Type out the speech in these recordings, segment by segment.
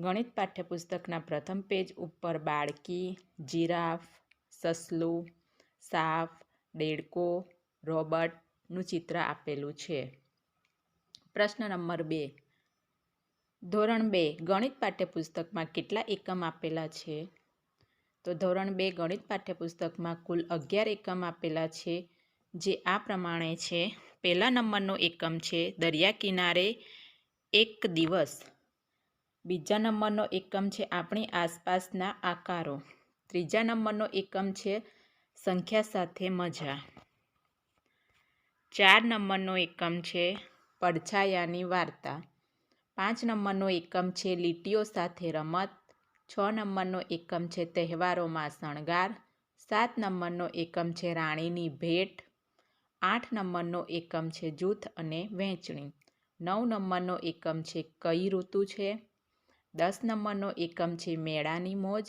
ગણિત પાઠ્યપુસ્તકના પ્રથમ પેજ ઉપર બાળકી, જીરાફ, સસલું, સાફ દેડકો રોબર્ટનું ચિત્ર આપેલું છે. પ્રશ્ન નંબર બે. ધોરણ બે. ગણિત પાઠ્યપુસ્તકમાં કેટલા એકમ આપેલા છે? તો ધોરણ બે ગણિત પાઠ્યપુસ્તકમાં કુલ અગિયાર એકમ આપેલા છે, જે આ પ્રમાણે છે. પહેલા નંબરનો એકમ છે, દરિયા કિનારે એક દિવસ. બીજા નંબરનો એકમ છે આપણી આસપાસના આકારો. ત્રીજા નંબરનો એકમ છે સંખ્યા સાથે મજા. ચાર નંબરનો એકમ છે પડછાયાની વાર્તા. પાંચ નંબરનો એકમ છે લીટીઓ સાથે રમત. છ નંબરનો એકમ છે તહેવારોમાં શણગાર. સાત નંબરનો એકમ છે રાણીની ભેટ. આઠ નંબરનો એકમ છે જૂથ અને વહેંચણી. નવ નંબરનો એકમ છે કઈ ઋતુ છે? દસ નંબરનો એકમ છે મેળાની મોજ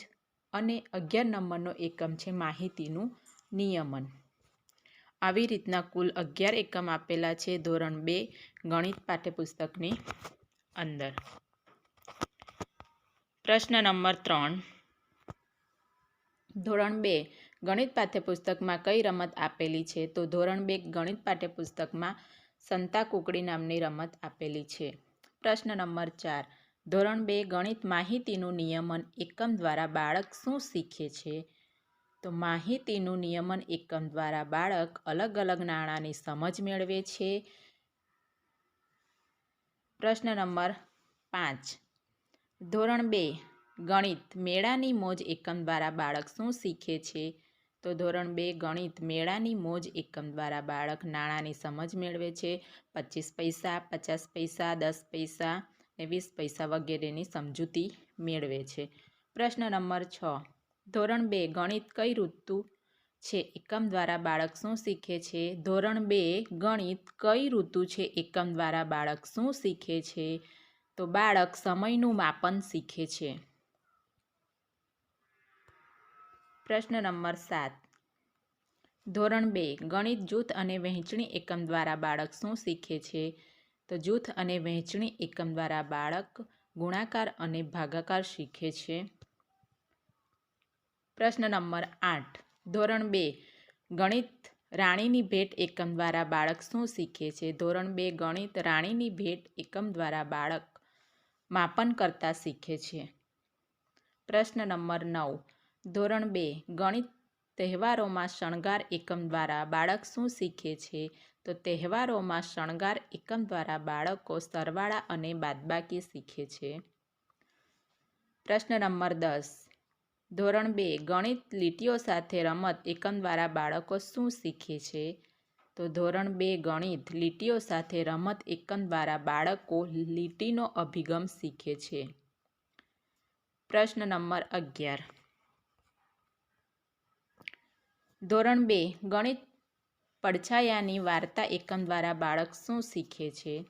અને અગિયાર નંબરનો એકમ છે માહિતીનું નિયમન. આવી રીતના કુલ અગિયાર એકમ આપેલા છે ધોરણ બે ગણિત પાઠ્યપુસ્તકની અંદર. પ્રશ્ન નંબર ત્રણ. ધોરણ બે ગણિત પાઠ્યપુસ્તકમાં કઈ રમત આપેલી છે? તો ધોરણ બે ગણિત પાઠ્યપુસ્તકમાં સંતા કુકડી નામની રમત આપેલી છે. પ્રશ્ન નંબર ચાર. ધોરણ બે ગણિત માહિતીનું નિયમન એકમ દ્વારા બાળક શું શીખે છે? તો માહિતીનું નિયમન એકમ દ્વારા બાળક અલગ અલગ નાણાંની સમજ મેળવે છે. પ્રશ્ન નંબર પાંચ. ધોરણ બે ગણિત મેળાની મોજ એકમ દ્વારા બાળક શું શીખે છે? તો ધોરણ બે ગણિત મેળાની મોજ એકમ દ્વારા બાળક નાણાંની સમજ મેળવે છે. પચીસ પૈસા, પચાસ પૈસા, દસ પૈસા ને વીસ પૈસા વગેરેની સમજૂતી મેળવે છે. પ્રશ્ન નંબર છ. ધોરણ બે ગણિત કઈ ઋતુ છે? એકમ દ્વારા બાળક શું શીખે છે? ધોરણ બે ગણિત કઈ ઋતુ છે? એકમ દ્વારા બાળક શું શીખે છે? તો બાળક સમયનું માપન શીખે છે. પ્રશ્ન નંબર સાત. ધોરણ બે ગણિત જૂથ અને વહેંચણી એકમ દ્વારા બાળક શું શીખે છે? તો જૂથ અને વહેંચણી એકમ દ્વારા બાળક ગુણાકાર અને ભાગાકાર શીખે છે. પ્રશ્ન નંબર આઠ. ધોરણ બે. ગણિત રાણીની ભેટ એકમ દ્વારા બાળક શું શીખે છે? ધોરણ બે. ગણિત રાણીની ભેટ એકમ દ્વારા બાળક માપન કરતા શીખે છે. પ્રશ્ન નંબર નવ. ધોરણ બે. ગણિત તહેવારોમાં શણગાર એકમ દ્વારા બાળક શું શીખે છે? તો તહેવારોમાં શણગાર એકમ દ્વારા બાળકો સરવાળા અને બાદબાકી શીખે છે. પ્રશ્ન નંબર દસ. ધોરણ બે, ગણિત લીટીઓ સાથે રમત એકમ દ્વારા બાળકો શું શીખે છે? તો ધોરણ બે, ગણિત લીટીઓ સાથે રમત એકમ દ્વારા બાળકો લીટીનો અભિગમ શીખે છે. પ્રશ્ન નંબર અગિયાર. ધોરણ બે, ગણિત પડછાયાની વાર્તા એકમ દ્વારા બાળક શું શીખે છે?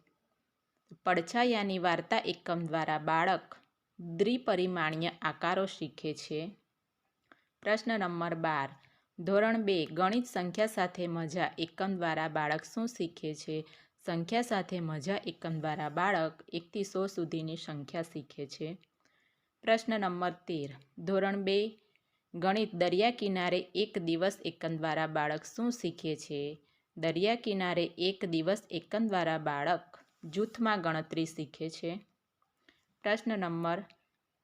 પડછાયાની વાર્તા એકમ દ્વારા બાળક દ્વિપરિમાણીય આકારો શીખે છે. પ્રશ્ન નંબર બાર. ધોરણ બે, ગણિત સંખ્યા સાથે મજા એકમ દ્વારા બાળક શું શીખે છે? સંખ્યા સાથે મજા એકમ દ્વારા બાળક એકથી સો સુધીની સંખ્યા શીખે છે. પ્રશ્ન નંબર તેર. ધોરણ બે ગણિત દરિયા કિનારે એક દિવસ એકંદ દ્વારા બાળક શું શીખે છે? દરિયા કિનારે એક દિવસ એકંદ દ્વારા બાળક જૂથમાં ગણતરી શીખે છે? પ્રશ્ન નંબર